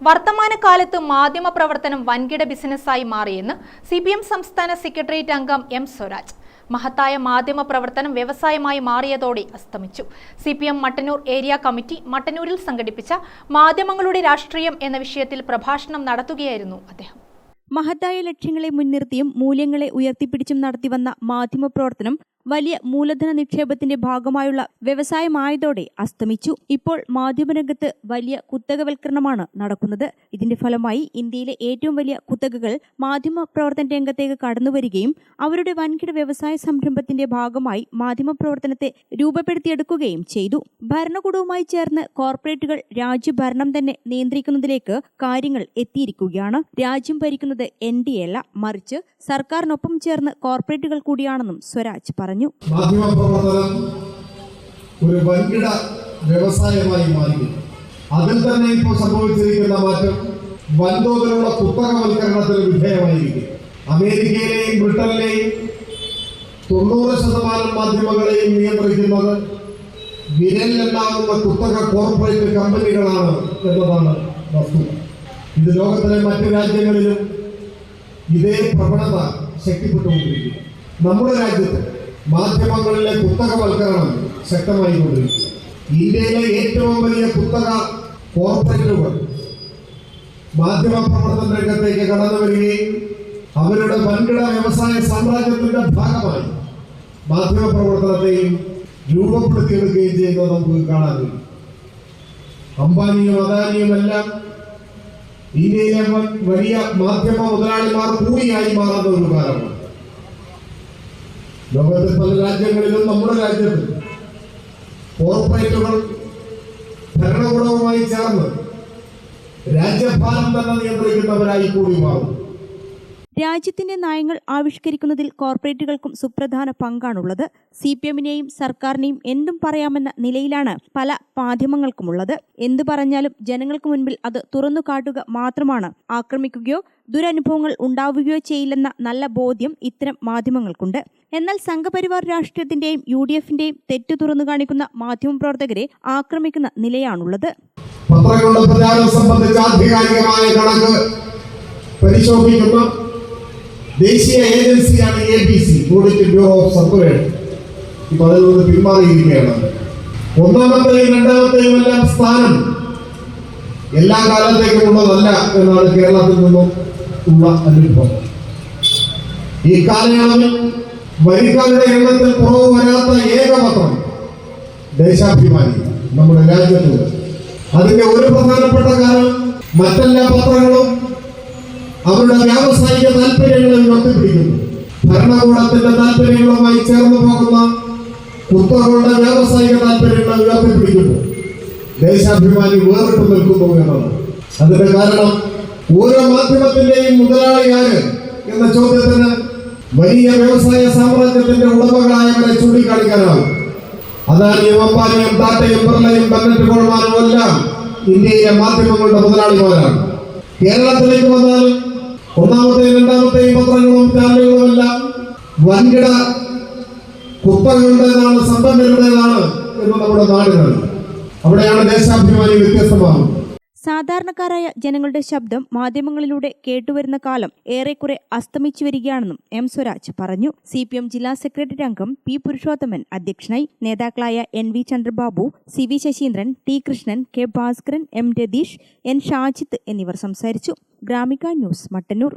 വർത്തമാനകാലത്ത് മാധ്യമ പ്രവർത്തനം വൻകിട ബിസിനസ്സായി മാറിയെന്ന് സി പി എം സംസ്ഥാന സെക്രട്ടേറിയറ്റ് അംഗം എം സ്വരാജ്. മഹത്തായ മാധ്യമ പ്രവർത്തനം വ്യവസായമായി മാറിയതോടെ അസ്തമിച്ചു. C P M Mattannur area committee മട്ടന്നൂരിൽ സംഘടിപ്പിച്ച മാധ്യമങ്ങളുടെ രാഷ്ട്രീയം എന്ന വിഷയത്തിൽ പ്രഭാഷണം നടത്തുകയായിരുന്നു അദ്ദേഹം. മഹത്തായ ലക്ഷ്യങ്ങളെ മുൻനിർത്തിയും മൂല്യങ്ങളെ ഉയർത്തിപ്പിടിച്ചും നടത്തിവന്ന മാധ്യമപ്രവർത്തനം വലിയ മൂലധന നിക്ഷേപത്തിന്റെ ഭാഗമായുള്ള വ്യവസായമായതോടെ അസ്തമിച്ചു. ഇപ്പോൾ മാധ്യമരംഗത്ത് വലിയ കുത്തകവൽക്കരണമാണ് നടക്കുന്നത്. ഇതിന്റെ ഫലമായി ഇന്ത്യയിലെ ഏറ്റവും വലിയ കുത്തകകൾ മാധ്യമ പ്രവർത്തന രംഗത്തേക്ക് കടന്നുവരികയും അവരുടെ വൻകിട വ്യവസായ സംരംഭത്തിന്റെ ഭാഗമായി മാധ്യമ പ്രവർത്തനത്തെ രൂപപ്പെടുത്തിയെടുക്കുകയും ചെയ്തു. ഭരണകൂടവുമായി ചേർന്ന് കോർപ്പറേറ്റുകൾ രാജ്യഭരണം തന്നെ നിയന്ത്രിക്കുന്നതിലേക്ക് കാര്യങ്ങൾ എത്തിയിരിക്കുകയാണ്. രാജ്യം ഭരിക്കുന്നത് എൻ ഡി എ അല്ല. മറിച്ച് സർക്കാരിനൊപ്പം ചേർന്ന് കോർപ്പറേറ്റുകൾ കൂടിയാണെന്നും സ്വരാജ് പറഞ്ഞു. മാധ്യമപ്രവർത്തനം ഒരു വൻകിട വ്യവസായമായി മാറി അതിൽ തന്നെ ഇപ്പോൾ സംഭവിച്ചിരിക്കുന്ന മാറ്റം വൻതോതിലുള്ള കുത്തകവൽക്കരണത്തിന് വിധേയമായിരിക്കും അമേരിക്കയിലെയും ബ്രിട്ടനിലെയും തൊണ്ണൂറ് ശതമാനം മാധ്യമങ്ങളെയും നിയന്ത്രിക്കുന്നത് വിരലിലെണ്ണാവുന്ന കുത്തക കോർപ്പറേറ്റ് കമ്പനികളാണ് എന്നതാണ് വസ്തുത. ഇത് ലോകത്തിലെ മറ്റു രാജ്യങ്ങളിലും ഇതേ പ്രവണത ശക്തിപ്പെട്ടുകൊണ്ടിരിക്കുന്നു. നമ്മുടെ രാജ്യത്ത് മാധ്യമങ്ങളിലെ കുത്തകവൽക്കരണം ശക്തമായി കൊണ്ടിരിക്കുക ഇന്ത്യയിലെ ഏറ്റവും വലിയ കുത്തക കോർപ്പറേറ്റുകൾ മാധ്യമ പ്രവർത്തന രംഗത്തേക്ക് കടന്നു വരികയും അവരുടെ വൻകിട വ്യവസായ സാമ്രാജ്യത്തിന്റെ ഭാഗമായി മാധ്യമ പ്രവർത്തനത്തെയും രൂപപ്പെടുത്തിയെടുക്കുകയും ചെയ്യുന്നത് നമുക്ക് കാണാൻ കഴിയും. അംബാനിയും അദാനിയും എല്ലാം ഇന്ത്യയിലെ വലിയ മാധ്യമ മുതലാളിമാർ കൂടിയായി മാറുന്ന ഒരു കാലമാണ്. ലോകത്തെ പല രാജ്യങ്ങളിലും നമ്മുടെ രാജ്യത്ത് കോർപ്പറേറ്റുകൾ ഭരണകൂടവുമായി ചേർന്ന് രാജ്യഭാരം തന്നെ നിയന്ത്രിക്കുന്നവരായി കൂടി മാറും രാജ്യത്തിന്റെ നയങ്ങൾ ആവിഷ്കരിക്കുന്നതിൽ കോർപ്പറേറ്റുകൾക്കും സുപ്രധാന പങ്കാണുള്ളത്. സി പി എമ്മിനെയും സർക്കാരിനെയും എന്തും പറയാമെന്ന നിലയിലാണ് പല മാധ്യമങ്ങൾക്കുമുള്ളത്. എന്തു പറഞ്ഞാലും ജനങ്ങൾക്ക് മുൻപിൽ അത് തുറന്നു കാട്ടുക മാത്രമാണ്. ആക്രമിക്കുകയോ ദുരനുഭവങ്ങൾ ഉണ്ടാവുകയോ ചെയ്യില്ലെന്ന നല്ല ബോധ്യം ഇത്തരം മാധ്യമങ്ങൾക്കുണ്ട്. എന്നാൽ സംഘപരിവാർ രാഷ്ട്രീയത്തിന്റെയും യു ഡി എഫിന്റെയും തെറ്റു തുറന്നു കാണിക്കുന്ന മാധ്യമപ്രവർത്തകരെ ആക്രമിക്കുന്ന നിലയാണുള്ളത്. പത്രങ്ങളുടെ പ്രചാരം സംബന്ധിച്ച ആധികാരികമായ കണക്ക് പരിശോധിക്കുന്ന ദേശീയ ഏജൻസിയാണ് A B C audit bureau of circulation ഇപ്പൊ അതിൽ നിന്ന് പിന്മാറിയിരിക്കുകയാണ്. ഒന്നാമത്തെയും രണ്ടാമത്തെയും എല്ലാം സ്ഥാനം എല്ലാ കാലത്തേക്കും ഉള്ളതല്ല എന്നാണ് കേരളത്തിൽ നിന്നും ഉള്ള അനുഭവം. ഈ കാലയളവിൽ വരിക്കാരുടെ എണ്ണത്തിൽ കുറവ് വരാത്ത ഏക പത്രം ദേശാഭിമാനി നമ്മുടെ രാജ്യത്തുണ്ട്. അതിന്റെ ഒരു പ്രധാനപ്പെട്ട കാരണം മറ്റെല്ലാ പത്രങ്ങളും അവരുടെ വ്യാവസായിക താല്പര്യങ്ങളിൽ ഉയർത്തിപ്പിടിക്കുന്നു ഭരണകൂടത്തിന്റെ താല്പര്യങ്ങളുമായി ചേർന്നു പോകുന്ന കുത്തകളുടെ വ്യാവസായിക താല്പര്യങ്ങൾ ഉയർത്തിപ്പിടിക്കുന്നു ദേശാഭിമാനി വേറിട്ട് നിൽക്കുന്നു എന്നത് അതിന്റെ കാരണം ഓരോ മാധ്യമത്തിന്റെയും മുതലാളി ആര് എന്ന ചോദ്യത്തിന് വലിയ വ്യവസായ സാമ്രാജ്യത്തിന്റെ ഉടമകളായവരെ ചൂണ്ടിക്കാണിക്കാനാവും അദാനിയും അംബാനിയും ടാറ്റയും ബിർളയും ബന്നറ്റ് കൊള്ളുവാനും എല്ലാം ഇന്ത്യയിലെ മാധ്യമങ്ങളുടെ മുതലാളിമാരാണ്. കേരളത്തിലേക്ക് വന്നാൽ ഒന്നാമത്തെയും രണ്ടാമത്തെയും പത്രങ്ങളും ചാനലുകളും എല്ലാം വൻകിട കുത്തകളുടേതാണ് സമ്പന്നരുടേതാണ് എന്ന് നമ്മുടെ നാടുകളിൽ. അവിടെയാണ് ദേശാഭിമാനി വ്യത്യസ്തമാകുന്നത്. സാധാരണക്കാരായ ജനങ്ങളുടെ ശബ്ദം മാധ്യമങ്ങളിലൂടെ കേട്ടുവരുന്ന കാലം ഏറെക്കുറെ അസ്തമിച്ചു വരികയാണെന്നും എം സ്വരാജ് പറഞ്ഞു. സി പി എം ജില്ലാ സെക്രട്ടറി അംഗം പി പുരുഷോത്തമൻ അധ്യക്ഷനായി നേതാക്കളായ N V Chandrababu C V Sasheendran T Krishnan K Bhaskaran M Ratheesh N Shajith എന്നിവർ സംസാരിച്ചു. ഗ്രാമിക ന്യൂസ് മട്ടന്നൂർ.